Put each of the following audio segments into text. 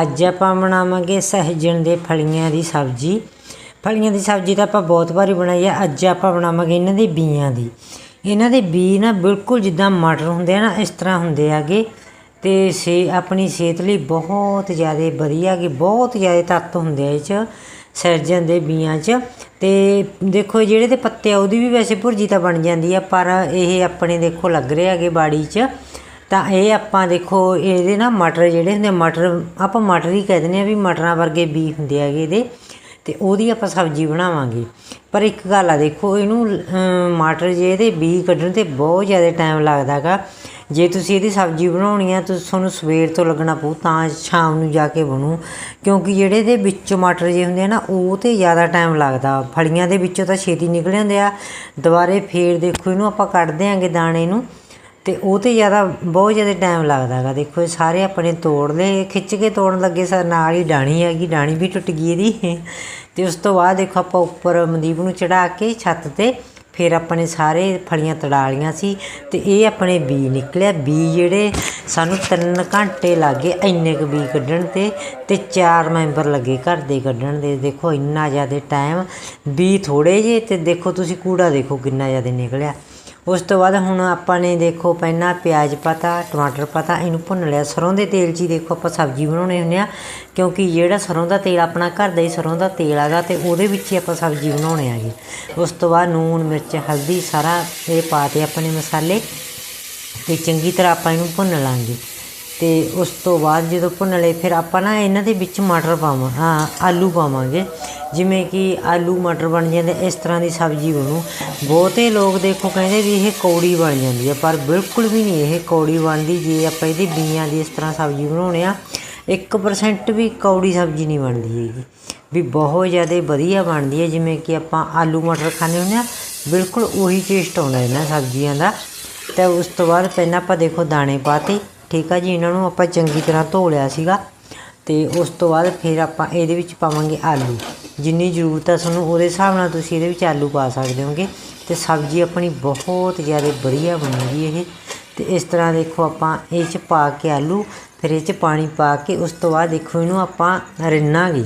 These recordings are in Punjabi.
ਅੱਜ ਆਪਾਂ ਬਣਾਵਾਂਗੇ ਸਹਿਜਣ ਦੇ ਫਲੀਆਂ ਦੀ ਸਬਜ਼ੀ। ਫਲੀਆਂ ਦੀ ਸਬਜ਼ੀ ਤਾਂ ਆਪਾਂ ਬਹੁਤ ਵਾਰੀ ਬਣਾਈ ਆ। ਅੱਜ ਆਪਾਂ ਬਣਾਵਾਂਗੇ ਇਹਨਾਂ ਦੇ ਬੀਆਂ ਦੀ। ਇਹਨਾਂ ਦੇ ਬੀ ਨਾ ਬਿਲਕੁਲ ਜਿੱਦਾਂ ਮਟਰ ਹੁੰਦੇ ਆ ਨਾ, ਇਸ ਤਰ੍ਹਾਂ ਹੁੰਦੇ ਆਗੇ। ਤੇ ਸੇ, ਆਪਣੀ ਸਿਹਤ ਲਈ ਬਹੁਤ ਜ਼ਿਆਦਾ ਵਧੀਆ ਗੇ ਬਹੁਤ ਜ਼ਿਆਦਾ ਤੱਤ ਹੁੰਦੇ ਆ ਇਹ 'ਚ ਸਰਜਨ ਦੇ ਬੀਆਂ 'ਚ। ਤੇ ਦੇਖੋ ਜਿਹੜੇ ਤੇ ਪੱਤੇ ਆ, ਉਹਦੀ ਵੀ ਵੈਸੇ ਭੁਰਜੀ ਤਾਂ ਬਣ ਜਾਂਦੀ ਆ, ਪਰ ਇਹ ਆਪਣੇ ਦੇਖੋ ਲੱਗ ਰਹੇ ਹੈਗੇ ਬਾੜੀ 'ਚ। ਤਾਂ ਇਹ ਆਪਾਂ ਦੇਖੋ ਇਹਦੇ ਨਾ ਮਟਰ ਜਿਹੜੇ ਹੁੰਦੇ ਆ, ਮਟਰ ਆਪਾਂ ਮਟਰ ਹੀ ਕਹਿ ਦਿੰਦੇ ਆ ਵੀ ਮਟਰਾਂ ਵਰਗੇ ਬੀ ਹੁੰਦੇ ਹੈਗੇ ਇਹਦੇ ਤੇ ਉਹਦੀ ਆਪਾਂ ਸਬਜ਼ੀ ਬਣਾਵਾਂਗੇ। ਪਰ ਇੱਕ ਗੱਲ ਆ ਦੇਖੋ ਇਹਨੂੰ ਮਟਰ ਜੇ ਇਹਦੇ ਬੀ ਕੱਢਣ ਤੇ ਬਹੁਤ ਜ਼ਿਆਦਾ ਟਾਈਮ ਲੱਗਦਾਗਾ ਜੇ ਤੁਸੀਂ ਇਹਦੀ ਸਬਜ਼ੀ ਬਣਾਉਣੀ ਆ ਤਾਂ ਤੁਹਾਨੂੰ ਸਵੇਰ ਤੋਂ ਲੱਗਣਾ ਪਊ ਤਾਂ ਸ਼ਾਮ ਨੂੰ ਜਾ ਕੇ ਬਣੂ। ਕਿਉਂਕਿ ਜਿਹੜੇ ਇਹਦੇ ਵਿੱਚੋਂ ਮਟਰ ਜੇ ਹੁੰਦੇ ਆ ਨਾ ਉਹ ਤੇ ਜ਼ਿਆਦਾ ਟਾਈਮ ਲੱਗਦਾ। ਫਲੀਆਂ ਦੇ ਵਿੱਚੋਂ ਤਾਂ ਛੇਤੀ ਨਿਕਲ ਜਾਂਦੇ ਆ। ਦੁਬਾਰੇ ਫੇਰ ਦੇਖੋ ਇਹਨੂੰ ਆਪਾਂ ਕੱਢਦੇ ਆਂਗੇ ਦਾਣੇ ਨੂੰ। ਤੇ ਉਹ ਤੇ ਜ਼ਿਆਦਾ ਬਹੁਤ ਜ਼ਿਆਦਾ ਟਾਈਮ ਲੱਗਦਾ ਹੈਗਾ। ਦੇਖੋ ਇਹ ਸਾਰੇ ਆਪਣੇ ਤੋੜ ਲਏ ਖਿੱਚ ਕੇ ਤੋੜਨ ਲੱਗੇ ਸਰ ਨਾਲ ਹੀ ਡਾਣੀ ਹੈਗੀ ਡਾਣੀ ਵੀ ਟੁੱਟ ਗਈ ਇਹਦੀ। ਤੇ ਉਸ ਤੋਂ ਬਾਅਦ ਦੇਖੋ ਆਪਾਂ ਉੱਪਰ ਮਨਦੀਪ ਨੂੰ ਚੜਾ ਕੇ ਛੱਤ ਤੇ ਫਿਰ ਆਪਣੇ ਸਾਰੇ ਫਲੀਆਂ ਤੜਾ ਲੀਆਂ ਸੀ ਤੇ ਇਹ ਆਪਣੇ ਬੀ ਨਿਕਲਿਆ। ਬੀ ਜਿਹੜੇ ਸਾਨੂੰ 3 ਘੰਟੇ ਲੱਗੇ ਇੰਨੇ ਕੁ ਬੀ ਕੱਢਣ ਤੇ ਤੇ ਚਾਰ ਮੈਂਬਰ ਲੱਗੇ ਘਰ ਦੇ ਕੱਢਣ ਦੇ। ਦੇਖੋ ਇੰਨਾ ਜ਼ਿਆਦਾ ਟਾਈਮ ਬੀ ਥੋੜੇ ਜੇ ਤੇ ਦੇਖੋ ਤੁਸੀਂ ਕੂੜਾ ਦੇਖੋ ਕਿੰਨਾ ਜ਼ਿਆਦਾ ਨਿਕਲਿਆ। ਉਸ ਤੋਂ ਬਾਅਦ ਹੁਣ ਆਪਾਂ ਨੇ ਦੇਖੋ ਪਹਿਲਾਂ ਪਿਆਜ਼ ਪਤਾ, ਟਮਾਟਰ ਪਤਾ, ਇਹਨੂੰ ਭੁੰਨ ਲਿਆ। ਸਰੋਂ ਦੇ ਤੇਲ 'ਚ ਹੀ ਦੇਖੋ ਆਪਾਂ ਸਬਜ਼ੀ ਬਣਾਉਣੇ ਹੁੰਦੇ ਆ, ਕਿਉਂਕਿ ਜਿਹੜਾ ਸਰੋਂ ਦਾ ਤੇਲ ਆਪਣਾ ਘਰ ਦਾ ਹੀ ਸਰੋਂ ਦਾ ਤੇਲ ਆਗਾ ਤੇ ਉਹਦੇ ਵਿੱਚ ਹੀ ਆਪਾਂ ਸਬਜ਼ੀ ਬਣਾਉਣੇ ਆਗੇ ਉਸ ਤੋਂ ਬਾਅਦ ਨੂਨ ਮਿਰਚ, ਹਲਦੀ ਸਾਰਾ ਇਹ ਪਾ ਤੇ ਆਪਣੇ ਮਸਾਲੇ ਤੇ ਚੰਗੀ ਤਰ੍ਹਾਂ ਆਪਾਂ ਇਹਨੂੰ ਭੁੰਨ ਲਾਂਗੇ। ਤੇ ਉਸ ਤੋਂ ਬਾਅਦ ਜਦੋਂ ਭੁੰਨ ਲਏ ਫਿਰ ਆਪਾਂ ਨਾ ਇਹਨਾਂ ਦੇ ਵਿੱਚ ਮਟਰ ਪਾਵਾਂ, ਹਾਂ, ਆਲੂ ਪਾਵਾਂਗੇ। ਜਿਵੇਂ ਕਿ ਆਲੂ, ਮਟਰ ਬਣ ਜਾਂਦੇ, ਇਸ ਤਰ੍ਹਾਂ ਦੀ ਸਬਜ਼ੀ ਬਣੂ। ਬਹੁਤੇ ਲੋਕ ਦੇਖੋ ਕਹਿੰਦੇ ਵੀ ਇਹ ਕੌੜੀ ਬਣ ਜਾਂਦੀ ਹੈ ਪਰ ਬਿਲਕੁਲ ਵੀ ਨਹੀਂ, ਇਹ ਕੌੜੀ ਬਣਦੀ। ਜੇ ਆਪਾਂ ਇਹਦੀ ਬੀਆਂ ਦੀ ਇਸ ਤਰ੍ਹਾਂ ਸਬਜ਼ੀ ਬਣਾਉਣੇ ਆ 1% ਵੀ ਕੌੜੀ ਸਬਜ਼ੀ ਨਹੀਂ ਬਣਦੀ ਹੈਗੀ। ਵੀ ਬਹੁਤ ਜ਼ਿਆਦਾ ਵਧੀਆ ਬਣਦੀ ਹੈ ਜਿਵੇਂ ਕਿ ਆਪਾਂ ਆਲੂ, ਮਟਰ ਖਾਂਦੇ ਹੁੰਦੇ ਆ, ਬਿਲਕੁਲ ਉਹੀ ਟੇਸਟ ਆਉਂਦਾ ਇਹਨਾਂ ਸਬਜ਼ੀਆਂ ਦਾ। ਤੇ ਉਸ ਤੋਂ ਬਾਅਦ ਪਹਿਲਾਂ ਆਪਾਂ ਦੇਖੋ ਦਾਣੇ ਪਾਤੇ। ਠੀਕ ਆ ਜੀ, ਇਹਨਾਂ ਨੂੰ ਆਪਾਂ ਚੰਗੀ ਤਰ੍ਹਾਂ ਧੋ ਲਿਆ ਸੀਗਾ ਤੇ ਉਸ ਤੋਂ ਬਾਅਦ ਫਿਰ ਆਪਾਂ ਇਹਦੇ ਵਿੱਚ ਪਾਵਾਂਗੇ ਆਲੂ। ਜਿੰਨੀ ਜ਼ਰੂਰਤ ਆ ਤੁਹਾਨੂੰ ਉਹਦੇ ਹਿਸਾਬ ਨਾਲ ਤੁਸੀਂ ਇਹਦੇ ਵਿੱਚ ਆਲੂ ਪਾ ਸਕਦੇ ਹੋਗੇ ਤੇ ਸਬਜ਼ੀ ਆਪਣੀ ਬਹੁਤ ਜ਼ਿਆਦਾ ਵਧੀਆ ਬਣੂਗੀ ਇਹ। ਤੇ ਇਸ ਤਰ੍ਹਾਂ ਦੇਖੋ ਆਪਾਂ ਇਹ ਚ ਪਾ ਕੇ ਆਲੂ, ਫਿਰ ਇਹ ਚ ਪਾਣੀ ਪਾ ਕੇ ਉਸ ਤੋਂ ਬਾਅਦ ਦੇਖੋ ਇਹਨੂੰ ਆਪਾਂ ਰਿੰਨਾਂਗੇ।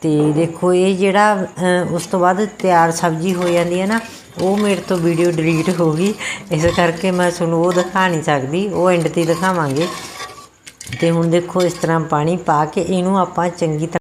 ਤੇ ਦੇਖੋ ਇਹ ਜਿਹੜਾ ਉਸ ਤੋਂ ਬਾਅਦ ਤਿਆਰ ਸਬਜ਼ੀ ਹੋ ਜਾਂਦੀ ਹੈ ਨਾ ਉਹ ਮੇਰੇ ਤੋਂ ਵੀਡੀਓ ਡਿਲੀਟ ਹੋ ਗਈ। ਇਸ ਕਰਕੇ ਮੈਂ ਤੁਹਾਨੂੰ ਉਹ ਦਿਖਾ ਨਹੀਂ ਸਕਦੀ, ਉਹ ਐਂਡ ਤੇ ਦਿਖਾਵਾਂਗੇ। ਤੇ ਹੁਣ ਦੇਖੋ ਇਸ ਤਰ੍ਹਾਂ ਪਾਣੀ ਪਾ ਕੇ ਇਹਨੂੰ ਆਪਾਂ ਚੰਗੀ ਤਰ੍ਹਾਂ